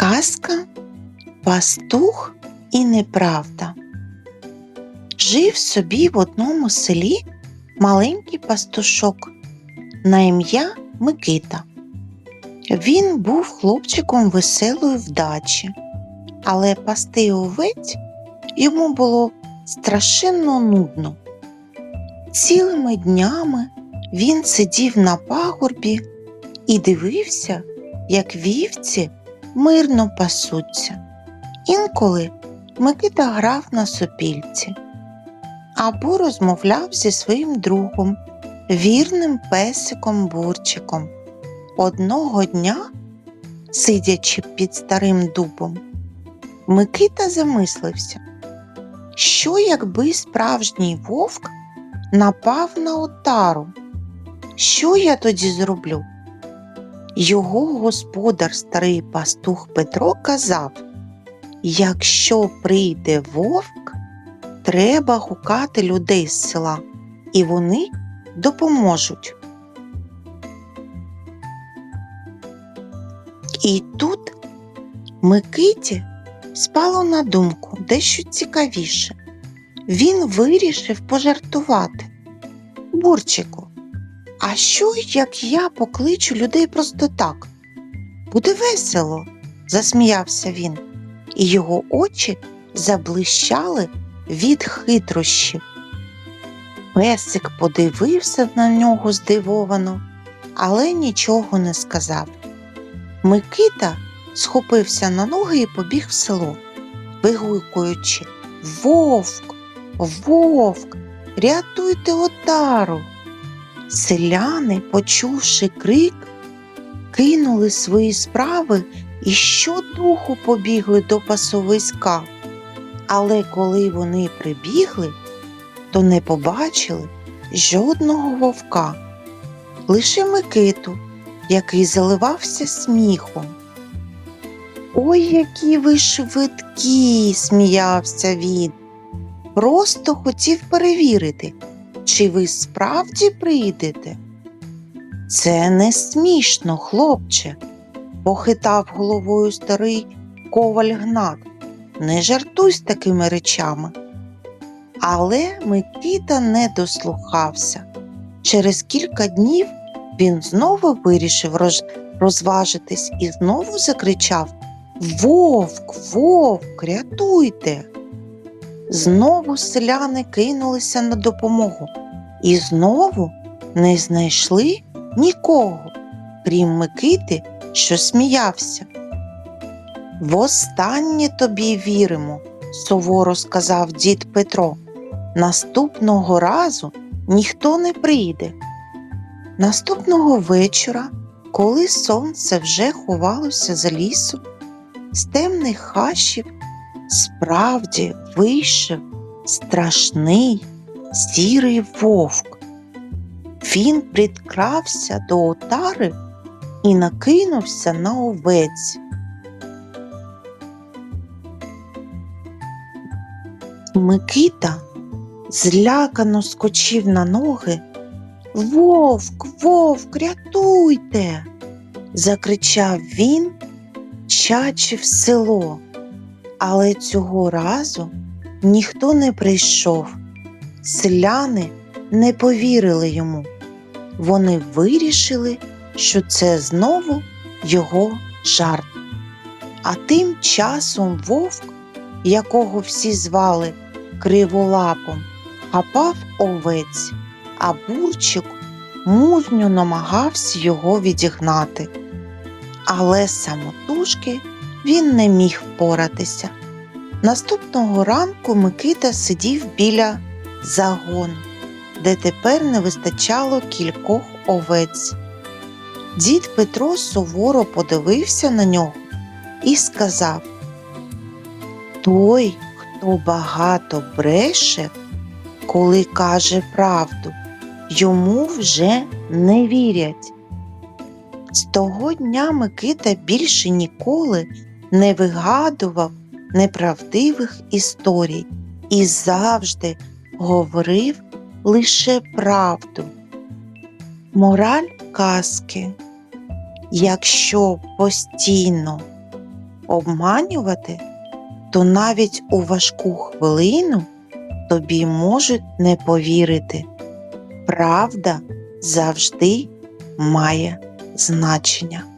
Казка Пастух і неправда. Жив собі в одному селі маленький пастушок на ім'я Микита. Він був хлопчиком веселої вдачі, але пасти овець йому було страшенно нудно. Цілими днями він сидів на пагорбі і дивився, як вівці мирно пасуться. Інколи Микита грав на сопільці або розмовляв зі своїм другом, вірним песиком Бурчиком. Одного дня, сидячи під старим дубом, Микита замислився, що якби справжній вовк напав на отару, що я тоді зроблю? Його господар, старий пастух Петро, казав якщо прийде вовк, треба гукати людей з села, і вони допоможуть. І тут Микиті спало на думку дещо цікавіше. Він вирішив пожартувати. Бурчику, а що, як я покличу людей просто так? Буде весело, засміявся він, і його очі заблищали від хитрощів. Песик подивився на нього здивовано, але нічого не сказав. Микита схопився на ноги і побіг в село, вигукуючи Вовк, вовк, рятуйте отару. Селяни, почувши крик, кинули свої справи і щодуху побігли до пасовиська. Але коли вони прибігли, то не побачили жодного вовка, лише Микиту, який заливався сміхом. Ой, які ви швидкі, сміявся він. Просто хотів перевірити, чи ви справді прийдете? Це не смішно, хлопче, похитав головою старий коваль Гнат. Не жартуй з такими речами. Але Микита не дослухався. Через кілька днів він знову вирішив розважитись і знову закричав Вовк, вовк, рятуйте. Знову селяни кинулися на допомогу і знову не знайшли нікого, крім Микити, що сміявся. Востаннє тобі віримо, суворо сказав дід Петро. Наступного разу ніхто не прийде. Наступного вечора, коли сонце вже ховалося за лісом, з темних хащів справді вийшов страшний сірий вовк. Він підкрався до отари і накинувся на овець. Микита злякано скочив на ноги. Вовк, вовк, рятуйте. закричав він, чачи в село. Але цього разу ніхто не прийшов. Селяни не повірили йому. Вони вирішили, що це знову його жарт. А тим часом вовк, якого всі звали криволапом, хапав овець, а бурчик мужньо намагався його відігнати. Але самотужки він не міг впоратися. Наступного ранку Микита сидів біля загону, де тепер не вистачало кількох овець. Дід Петро суворо подивився на нього і сказав Той, хто багато бреше, коли каже правду, йому вже не вірять. З того дня Микита більше ніколи не вигадував неправдивих історій і завжди говорив лише правду. Мораль казки. Якщо постійно обманювати, то навіть у важку хвилину тобі можуть не повірити. Правда завжди має значення.